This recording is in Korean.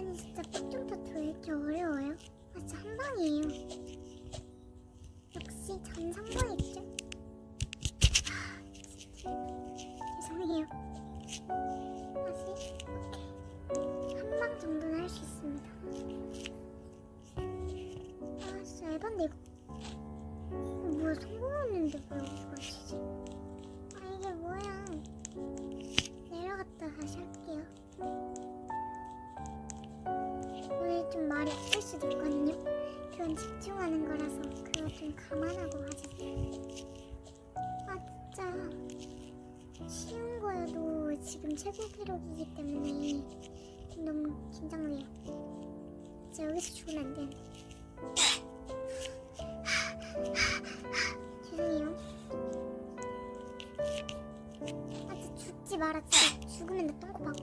아니 진짜 왜 이렇게 어려워요? 아 진짜 한 방이에요. 역시 전상방이죠. 아. 죄송해요. 다시 오케이. 한 방 정도는 할 수 있습니다. 아 진짜 에반데 이거. 이거 뭐야 성공했는데 왜 말이 없을 수도 있거든요. 그건 집중하는 거라서 그거 좀 감안하고 가주세요. 아 진짜 쉬운 거여도 지금 최고 기록이기 때문에 좀 너무 긴장돼요. 진짜 여기서 죽으면 안 되는데. 죄송해요. 아 진짜 죽지 마라 진짜 죽으면 나 똥꼬 박